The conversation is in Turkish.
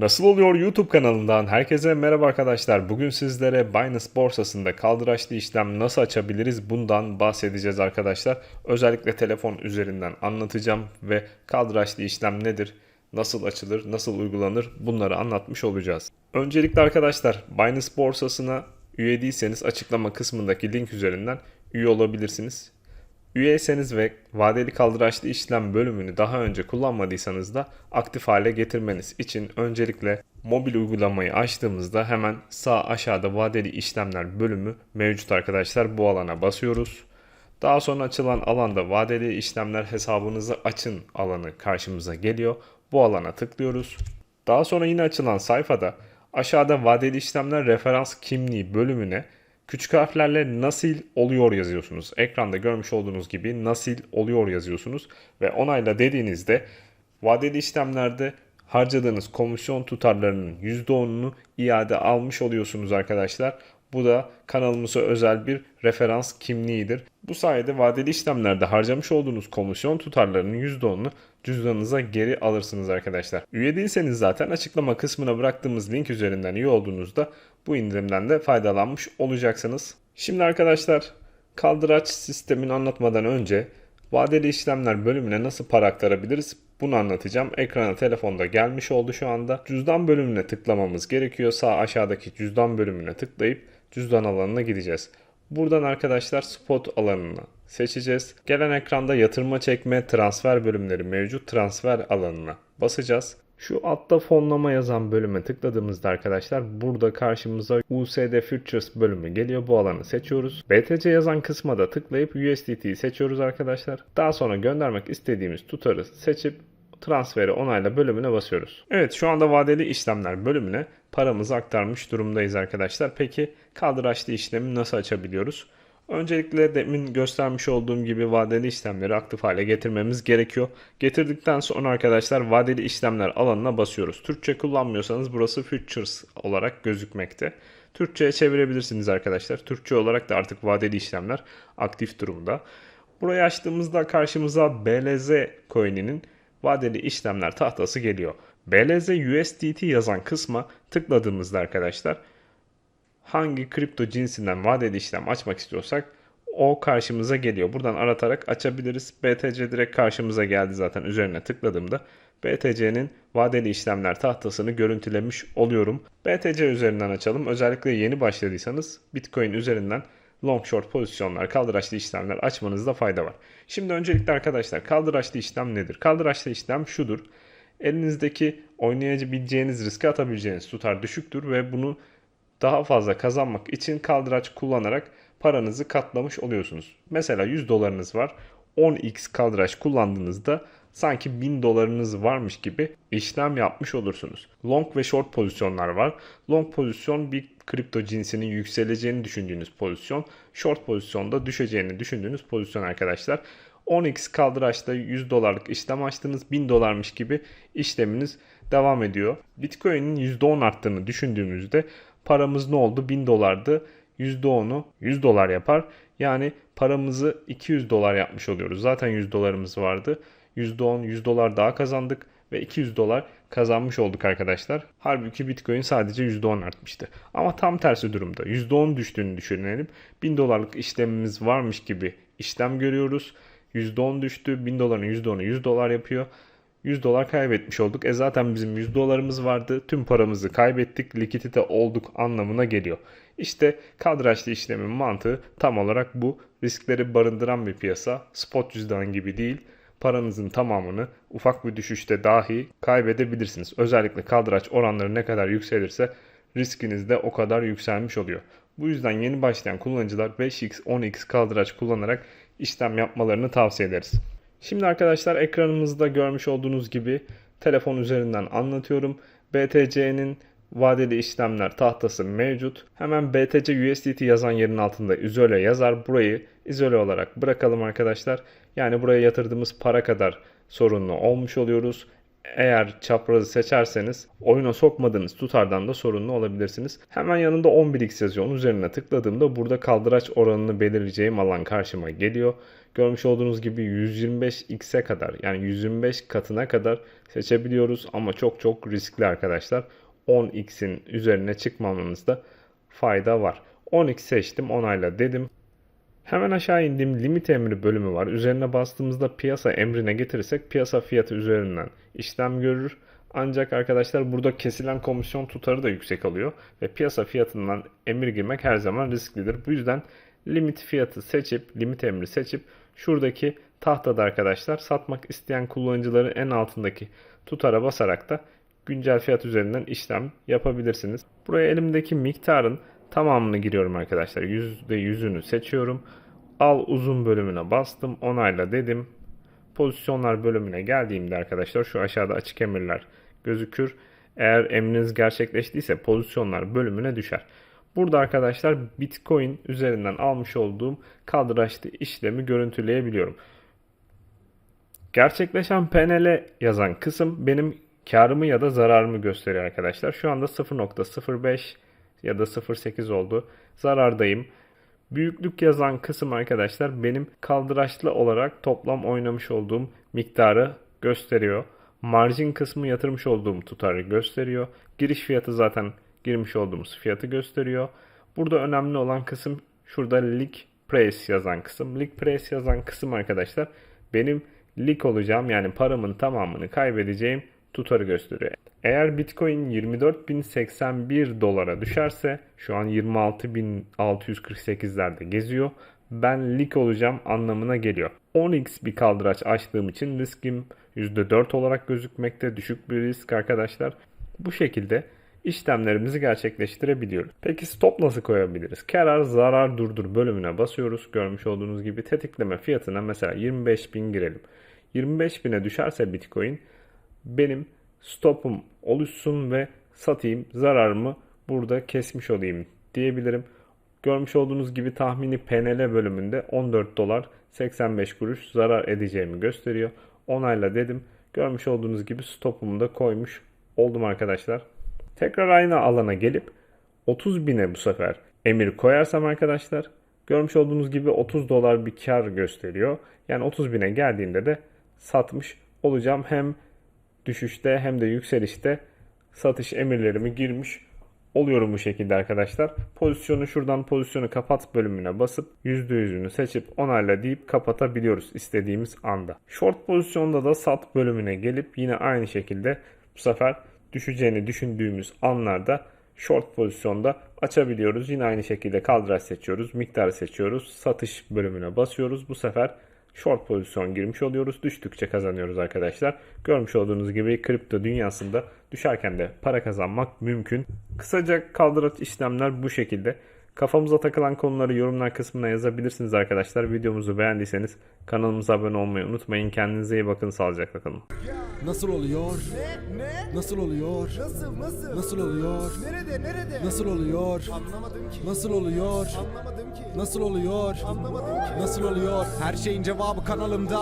Nasıl oluyor YouTube kanalından herkese merhaba arkadaşlar. Bugün sizlere Binance borsasında kaldıraçlı işlem nasıl açabiliriz bundan bahsedeceğiz arkadaşlar. Özellikle telefon üzerinden anlatacağım ve kaldıraçlı işlem nedir, nasıl açılır, nasıl uygulanır bunları anlatmış olacağız. Öncelikle arkadaşlar Binance borsasına üye değilseniz açıklama kısmındaki link üzerinden üye olabilirsiniz. Üyeyseniz ve vadeli kaldıraçlı işlem bölümünü daha önce kullanmadıysanız da aktif hale getirmeniz için öncelikle mobil uygulamayı açtığımızda hemen sağ aşağıda vadeli işlemler bölümü mevcut arkadaşlar. Bu alana basıyoruz. Daha sonra açılan alanda vadeli işlemler hesabınızı açın alanı karşımıza geliyor. Bu alana tıklıyoruz. Daha sonra yine açılan sayfada aşağıda vadeli işlemler referans kimliği bölümüne Küçük harflerle nasıl oluyor yazıyorsunuz. Ekranda görmüş olduğunuz gibi nasıl oluyor yazıyorsunuz ve onayla dediğinizde vadeli işlemlerde harcadığınız komisyon tutarlarının %10'unu iade almış oluyorsunuz arkadaşlar. Bu da kanalımıza özel bir referans kimliğidir. Bu sayede vadeli işlemlerde harcamış olduğunuz komisyon tutarlarının %10'unu cüzdanınıza geri alırsınız arkadaşlar. Üye değilseniz zaten açıklama kısmına bıraktığımız link üzerinden üye olduğunuzda bu indirimden de faydalanmış olacaksınız. Şimdi arkadaşlar kaldıraç sistemini anlatmadan önce vadeli işlemler bölümüne nasıl para aktarabiliriz bunu anlatacağım. Ekrana telefonda gelmiş oldu şu anda. Cüzdan bölümüne tıklamamız gerekiyor. Sağ aşağıdaki cüzdan bölümüne tıklayıp cüzdan alanına gideceğiz. Buradan arkadaşlar spot alanını seçeceğiz. Gelen ekranda yatırma çekme transfer bölümleri mevcut transfer alanına basacağız. Şu altta fonlama yazan bölüme tıkladığımızda arkadaşlar burada karşımıza USD Futures bölümü geliyor. Bu alanı seçiyoruz. BTC yazan kısma da tıklayıp USDT'yi seçiyoruz arkadaşlar. Daha sonra göndermek istediğimiz tutarı seçip transferi onayla bölümüne basıyoruz. Evet şu anda vadeli işlemler bölümüne paramızı aktarmış durumdayız arkadaşlar. Peki kaldıraçlı işlemi nasıl açabiliyoruz? Öncelikle demin göstermiş olduğum gibi vadeli işlemleri aktif hale getirmemiz gerekiyor. Getirdikten sonra arkadaşlar vadeli işlemler alanına basıyoruz. Türkçe kullanmıyorsanız burası Futures olarak gözükmekte. Türkçe'ye çevirebilirsiniz arkadaşlar. Türkçe olarak da artık vadeli işlemler aktif durumda. Burayı açtığımızda karşımıza BLZ coin'inin vadeli işlemler tahtası geliyor. BLZ USDT yazan kısma tıkladığımızda arkadaşlar hangi kripto cinsinden vadeli işlem açmak istiyorsak o karşımıza geliyor. Buradan aratarak açabiliriz. BTC direkt karşımıza geldi zaten üzerine tıkladığımda. BTC'nin vadeli işlemler tahtasını görüntülemiş oluyorum. BTC üzerinden açalım. Özellikle yeni başladıysanız Bitcoin üzerinden long short pozisyonlar, kaldıraçlı işlemler açmanızda fayda var. Şimdi öncelikle arkadaşlar kaldıraçlı işlem nedir? Kaldıraçlı işlem şudur. Elinizdeki oynayabileceğiniz riske atabileceğiniz tutar düşüktür ve bunu daha fazla kazanmak için kaldıraç kullanarak paranızı katlamış oluyorsunuz. Mesela 100 dolarınız var. 10x kaldıraç kullandığınızda sanki 1000 dolarınız varmış gibi işlem yapmış olursunuz. Long ve short pozisyonlar var. Long pozisyon bir kripto cinsinin yükseleceğini düşündüğünüz pozisyon. Short pozisyonda düşeceğini düşündüğünüz pozisyon arkadaşlar. 10x kaldıraçta 100 dolarlık işlem açtınız 1000 dolarmış gibi işleminiz devam ediyor. Bitcoin'in %10 arttığını düşündüğümüzde paramız ne oldu? 1000 dolardı. %10'u 100 dolar yapar. Yani paramızı 200 dolar yapmış oluyoruz. Zaten 100 dolarımız vardı. %10 100 dolar daha kazandık ve 200 dolar kazanmış olduk arkadaşlar. Halbuki Bitcoin sadece %10 artmıştı. Ama tam tersi durumda. %10 düştüğünü düşünelim. 1000 dolarlık işlemimiz varmış gibi işlem görüyoruz. %10 düştü. 1000 doların %10'u 100 dolar yapıyor. 100 dolar kaybetmiş olduk. E zaten bizim 100 dolarımız vardı. Tüm paramızı kaybettik. Likidite olduk anlamına geliyor. İşte kadraçlı işlemin mantığı tam olarak bu. Riskleri barındıran bir piyasa. Spot cüzdan gibi değil. Paranızın tamamını ufak bir düşüşte dahi kaybedebilirsiniz. Özellikle kaldıraç oranları ne kadar yükselirse riskiniz de o kadar yükselmiş oluyor. Bu yüzden yeni başlayan kullanıcılar 5x 10x kaldıraç kullanarak işlem yapmalarını tavsiye ederiz. Şimdi arkadaşlar ekranımızda görmüş olduğunuz gibi telefon üzerinden anlatıyorum. BTC'nin vadeli işlemler tahtası mevcut. Hemen BTC USDT yazan yerin altında izole yazar. Burayı izole olarak bırakalım arkadaşlar. Yani buraya yatırdığımız para kadar sorunlu olmuş oluyoruz. Eğer çaprazı seçerseniz oyuna sokmadığınız tutardan da sorumlu olabilirsiniz. Hemen yanında 11x yazıyor. Onun üzerine tıkladığımda burada kaldıraç oranını belirleyeceğim alan karşıma geliyor. Görmüş olduğunuz gibi 125x'e kadar yani 125 katına kadar seçebiliyoruz ama çok çok riskli arkadaşlar. 10x'in üzerine çıkmamanızda fayda var. 10x seçtim onayla dedim. Hemen aşağı indiğim limit emri bölümü var. Üzerine bastığımızda piyasa emrine getirirsek piyasa fiyatı üzerinden işlem görür. Ancak arkadaşlar burada kesilen komisyon tutarı da yüksek alıyor ve piyasa fiyatından emir girmek her zaman risklidir. Bu yüzden limit fiyatı seçip, limit emri seçip şuradaki tahtada arkadaşlar satmak isteyen kullanıcıların en altındaki tutara basarak da güncel fiyat üzerinden işlem yapabilirsiniz. Buraya elimdeki miktarın tamamını giriyorum arkadaşlar. %100'ünü seçiyorum. Al uzun bölümüne bastım. Onayla dedim. Pozisyonlar bölümüne geldiğimde arkadaşlar şu aşağıda açık emirler gözükür. Eğer emriniz gerçekleştiyse pozisyonlar bölümüne düşer. Burada arkadaşlar Bitcoin üzerinden almış olduğum kaldıraçlı işlemi görüntüleyebiliyorum. Gerçekleşen PNL yazan kısım benim karımı ya da zararımı gösteriyor arkadaşlar. Şu anda 0.05 ya da 0.8 oldu. Zarardayım. Büyüklük yazan kısım arkadaşlar benim kaldıraçlı olarak toplam oynamış olduğum miktarı gösteriyor. Margin kısmı yatırmış olduğum tutarı gösteriyor. Giriş fiyatı zaten girmiş olduğumuz fiyatı gösteriyor. Burada önemli olan kısım şurada lig price yazan kısım. Lig price yazan kısım arkadaşlar benim lig olacağım yani paramın tamamını kaybedeceğim tutarı gösteriyor. Eğer Bitcoin 24.081 dolara düşerse şu an 26.648'lerde geziyor. Ben lig olacağım anlamına geliyor. 10x bir kaldıraç açtığım için riskim %4 olarak gözükmekte. Düşük bir risk arkadaşlar. Bu şekilde işlemlerimizi gerçekleştirebiliyoruz. Peki stop nasıl koyabiliriz? Karar zarar durdur bölümüne basıyoruz. Görmüş olduğunuz gibi tetikleme fiyatına mesela 25.000 girelim. 25.000'e düşerse Bitcoin benim stopum oluşsun ve satayım zararımı burada kesmiş olayım diyebilirim. Görmüş olduğunuz gibi tahmini PNL bölümünde 14 dolar 85 kuruş zarar edeceğimi gösteriyor. Onayla dedim. Görmüş olduğunuz gibi stopumu da koymuş oldum arkadaşlar. Tekrar aynı alana gelip 30 bine bu sefer emir koyarsam arkadaşlar görmüş olduğunuz gibi 30 dolar bir kar gösteriyor. Yani 30 bine geldiğinde de satmış olacağım. Hem düşüşte hem de yükselişte satış emirlerimi girmiş oluyorum bu şekilde arkadaşlar. Pozisyonu şuradan pozisyonu kapat bölümüne basıp %100'ünü seçip onayla deyip kapatabiliyoruz istediğimiz anda. Short pozisyonda da sat bölümüne gelip yine aynı şekilde bu sefer düşeceğini düşündüğümüz anlarda short pozisyonda açabiliyoruz. Yine aynı şekilde kaldıraç seçiyoruz, miktar seçiyoruz, satış bölümüne basıyoruz. Bu sefer short pozisyon girmiş oluyoruz. Düştükçe kazanıyoruz arkadaşlar. Görmüş olduğunuz gibi kripto dünyasında düşerken de para kazanmak mümkün. Kısaca kaldıraç işlemler bu şekilde. Kafamıza takılan konuları yorumlar kısmına yazabilirsiniz arkadaşlar. Videomuzu beğendiyseniz kanalımıza abone olmayı unutmayın. Kendinize iyi bakın. Sağlıcakla kalın. Nasıl oluyor? Ne? Ne? Nasıl oluyor? Nasıl? Nasıl? Nasıl oluyor? Nerede? Nerede? Nasıl oluyor? Anlamadım ki. Nasıl oluyor? Anlamadım ki. Nasıl oluyor? Anlamadım ki. Nasıl oluyor? Her şeyin cevabı kanalımda.